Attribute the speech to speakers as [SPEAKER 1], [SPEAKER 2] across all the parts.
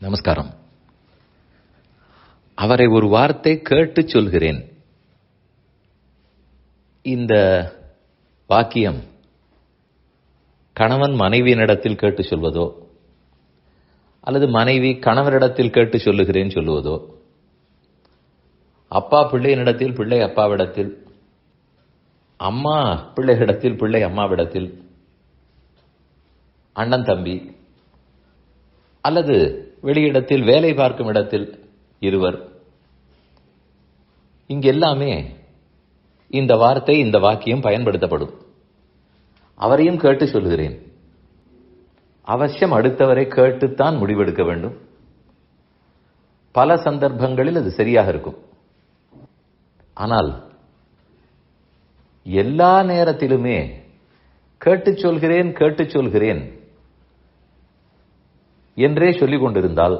[SPEAKER 1] நமஸ்காரம். அவரை ஒரு வார்த்தை கேட்டு சொல்கிறேன். இந்த வாக்கியம் கணவன் மனைவியினிடத்தில் கேட்டு சொல்வதோ அல்லது மனைவி கணவரிடத்தில் கேட்டு சொல்லுகிறேன் சொல்லுவதோ அப்பா பிள்ளையினிடத்தில் பிள்ளை அப்பாவிடத்தில் அம்மா பிள்ளைகளிடத்தில் பிள்ளை அம்மாவிடத்தில் அண்ணன் தம்பி அல்லது வெளியிடத்தில் வேலை பார்க்கும் இடத்தில் இருவர். இங்கெல்லாமே இந்த வார்த்தை இந்த வாக்கியம் பயன்படுத்தப்படும். அவரையும் கேட்டு சொல்லுகிறேன். அவசியம் அடுத்தவரை கேட்டுத்தான் முடிவெடுக்க வேண்டும். பல சந்தர்ப்பங்களில் அது சரியாக இருக்கும். ஆனால் எல்லா நேரத்திலுமே கேட்டுச் சொல்கிறேன் கேட்டுச் சொல்கிறேன் என்றே சொல்லிக் கொண்டிருந்தால்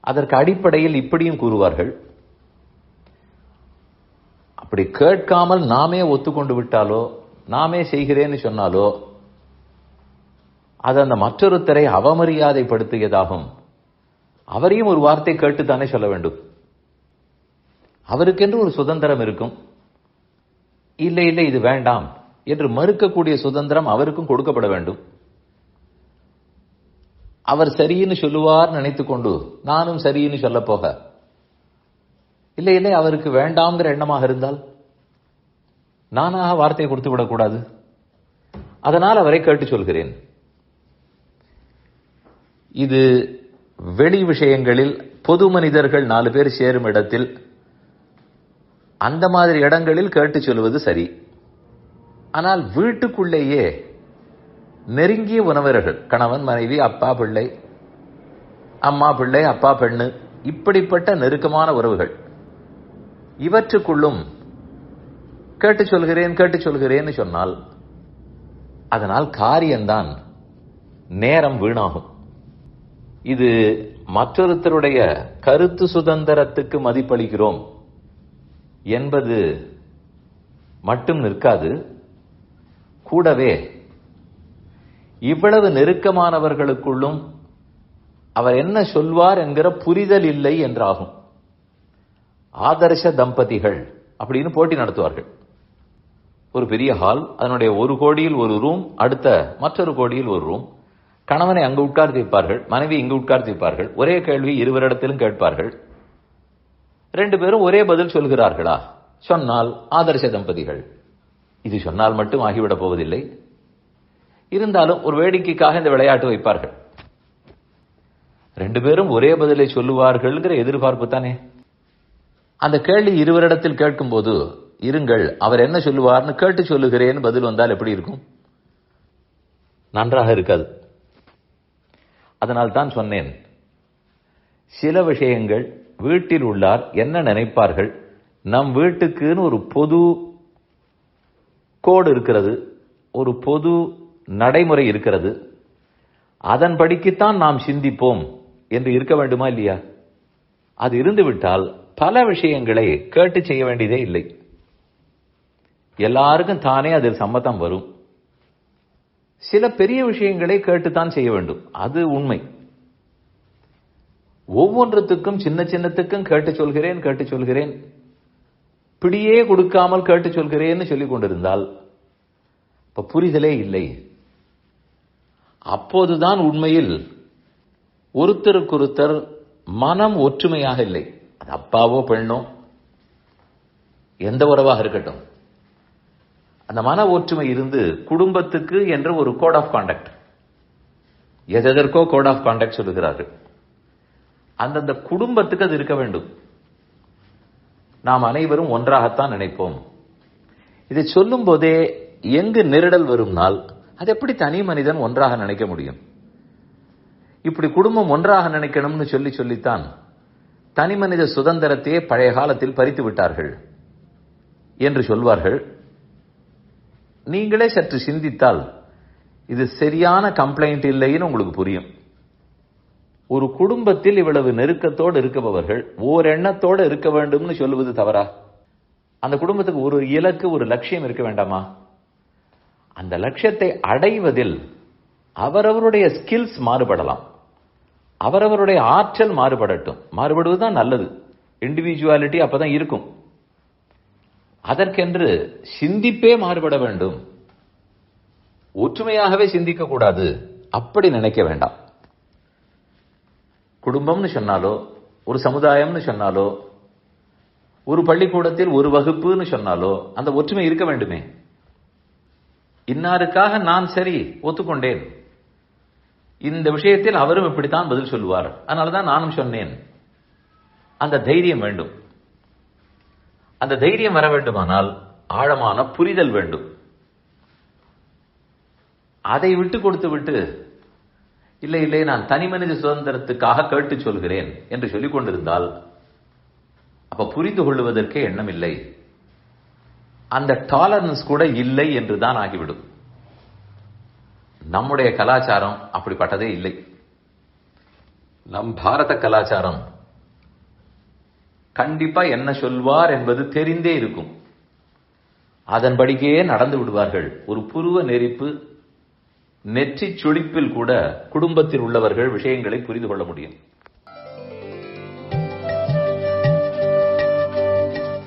[SPEAKER 1] அதற்கு அடிப்படையில் இப்படியும் கூறுவார்கள் அப்படி கேட்காமல் நாமே ஒத்துக்கொண்டு விட்டாலோ நாமே செய்கிறேன்னு சொன்னாலோ அது அந்த மற்றொருத்தரை அவமரியாதைப்படுத்தியதாகும். அவரையும் ஒரு வார்த்தை கேட்டுத்தானே சொல்ல வேண்டும். அவருக்கென்று ஒரு சுதந்திரம் இருக்கும். இல்லை இல்லை இது வேண்டாம் என்று மறுக்கக்கூடிய சுதந்திரம் அவருக்கும் கொடுக்கப்பட வேண்டும். அவர் சரின்னு சொல்லுவார் நினைத்துக் கொண்டு நானும் சரின்னு சொல்ல போக. இல்லை இல்லை அவருக்கு வேண்டாம்ங்கிற எண்ணமாக இருந்தால் நானாக வார்த்தையை கொடுத்து விடக்கூடாது. அதனால் அவரை கேட்டு சொல்கிறேன். இது வெளி விஷயங்களில் பொது மனிதர்கள் நாலு பேர் சேரும் இடத்தில் அந்த மாதிரி இடங்களில் கேட்டு சொல்வது சரி. ஆனால் வீட்டுக்குள்ளேயே நெருங்கிய உணவர்கள் கணவன் மனைவி அப்பா பிள்ளை அம்மா பிள்ளை அப்பா பெண்ணு இப்படிப்பட்ட நெருக்கமான உறவுகள். இவற்றுக்குள்ளும் கேட்டு சொல்கிறேன் கேட்டு சொல்கிறேன்னு சொன்னால் அதனால் காரியம்தான் நேரம் வீணாகும். இது மற்றொருத்தருடைய கருத்து சுதந்திரத்துக்கு மதிப்பளிக்கிறோம் என்பது மட்டும் நிற்காது கூடவே இவ்வளவு நெருக்கமானவர்களுக்குள்ளும் அவர் என்ன சொல்வார் என்கிற புரிதல் இல்லை என்றாகும். ஆதர்ஷ தம்பதிகள் அப்படின்னு போட்டி நடத்துவார்கள். ஒரு பெரிய ஹால் அதனுடைய ஒரு கோடியில் ஒரு ரூம் அடுத்த மற்றொரு கோடியில் ஒரு ரூம் கணவனை அங்கு உட்கார்ந்து வைப்பார்கள் மனைவி இங்கு உட்கார்ந்து வைப்பார்கள் ஒரே கேள்வி இருவரிடத்திலும் கேட்பார்கள். ரெண்டு பேரும் ஒரே பதில் சொல்கிறார்களா? சொன்னால் ஆதர்ஷ தம்பதிகள். இது சொன்னால் மட்டும் ஆகிவிடப் போவதில்லை. இருந்தாலும் ஒரு வேடிக்கைக்காக இந்த விளையாட்டு வைப்பார்கள். ரெண்டு பேரும் ஒரே பதிலை சொல்லுவார்கள்ங்கிற எதிர்பார்ப்பு தானே? அந்த கேள்வி இருவரிடத்தில் கேட்கும் போது இருங்கள் அவர் என்ன சொல்லுவார்னு கேட்டு சொல்லுகிறேன் பதில் வந்தால் எப்படி இருக்கும்? நன்றாக இருக்காது. அதனால் தான் சொன்னேன். சில விஷயங்கள் வீட்டில் உள்ளார் என்ன நினைப்பார்கள்? நம் வீட்டுக்குன்னு ஒரு பொது கோடு இருக்கிறது. ஒரு பொது நடைமுறை இருக்கிறது. அதன்படிக்குத்தான் நாம் சிந்திப்போம் என்று இருக்க வேண்டுமா இல்லையா? அது இருந்துவிட்டால் பல விஷயங்களை கேட்டு செய்ய வேண்டியதே இல்லை. எல்லாருக்கும் தானே அதில் சம்மதம் வரும். சில பெரிய விஷயங்களை கேட்டுத்தான் செய்ய வேண்டும். அது உண்மை. ஒவ்வொன்றத்துக்கும் சின்ன சின்னத்துக்கும் கேட்டு சொல்கிறேன் கேட்டு சொல்கிறேன். பிடியே கொடுக்காமல் கேட்டு சொல்கிறேன்னு சொல்லிக் கொண்டிருந்தால் இப்ப புரிதலே இல்லை. அப்போதுதான் உண்மையில் ஒருத்தருக்கொருத்தர் மனம் ஒற்றுமையாக இல்லை. அது அப்பாவோ பெண்ணோ எந்த உறவாக இருக்கட்டும். அந்த மன ஒற்றுமை இருந்து குடும்பத்துக்கு என்ற ஒரு கோட் ஆஃப் கான்டாக்ட் எதற்கோ கோட் ஆஃப் கான்டாக்ட் சொல்லுகிறார்கள். அந்தந்த குடும்பத்துக்கு அது இருக்க வேண்டும். நாம் அனைவரும் ஒன்றாகத்தான் நினைப்போம். இதை சொல்லும் போதே எங்கு நெருடல் வரும்னால் அது எப்படி தனி மனிதன் ஒன்றாக நினைக்க முடியும்? இப்படி குடும்பம் ஒன்றாக நினைக்கணும்னு சொல்லி சொல்லித்தான் தனி மனித சுதந்திரத்தையே பழைய காலத்தில் பறித்து விட்டார்கள் என்று சொல்வார்கள். நீங்களே சற்று சிந்தித்தால் இது சரியான கம்ப்ளைண்ட் இல்லைன்னு உங்களுக்கு புரியும். ஒரு குடும்பத்தில் இவ்வளவு நெருக்கத்தோடு இருக்கபவர்கள் ஓர் எண்ணத்தோடு இருக்க வேண்டும்னு சொல்லுவது தவறா? அந்த குடும்பத்துக்கு ஒரு இலக்கு ஒரு லட்சியம் இருக்க வேண்டாமா? அந்த லட்சியத்தை அடைவதில் அவரவருடைய ஸ்கில்ஸ் மாறுபடலாம். அவரவருடைய ஆற்றல் மாறுபடட்டும். மாறுபடுவதுதான் நல்லது. இண்டிவிஜுவாலிட்டி அப்பதான் இருக்கும். அதற்கென்று சிந்திப்பே மாறுபட வேண்டும். ஒற்றுமையாகவே சிந்திக்க கூடாது. அப்படி நினைக்க வேண்டாம். குடும்பம்னு சொன்னாலோ ஒரு சமுதாயம்னு சொன்னாலோ ஒரு பள்ளிக்கூடத்தில் ஒரு வகுப்புன்னு சொன்னாலோ அந்த ஒற்றுமை இருக்க வேண்டுமே. இன்னாருக்காக நான் சரி ஒத்துக்கொண்டேன். இந்த விஷயத்தில் அவரும் இப்படித்தான் பதில் சொல்லுவார். அதனாலதான் நானும் சொன்னேன். அந்த தைரியம் வேண்டும். அந்த தைரியம் வர வேண்டுமானால் ஆழமான புரிதல் வேண்டும். அதை விட்டு கொடுத்து விட்டு இல்லை இல்லை நான் தனி மனித சுதந்திரத்துக்காக கேட்டு சொல்கிறேன் என்று சொல்லிக் கொண்டிருந்தால் அப்ப புரிந்து கொள்வதற்கே எண்ணம் இல்லை அந்த டாலரன்ஸ் கூட இல்லை என்று தான் ஆகிவிடும். நம்முடைய கலாச்சாரம் அப்படிப்பட்டதே இல்லை. நம் பாரத கலாச்சாரம் கண்டிப்பா என்ன சொல்வார் என்பது தெரிந்தே இருக்கும். அதன்படிக்கே நடந்து விடுவார்கள். ஒரு புருவ நெறிப்பு நெற்றி சுழிப்பில் கூட குடும்பத்தில் உள்ளவர்கள் விஷயங்களை புரிந்து கொள்ள முடியும்.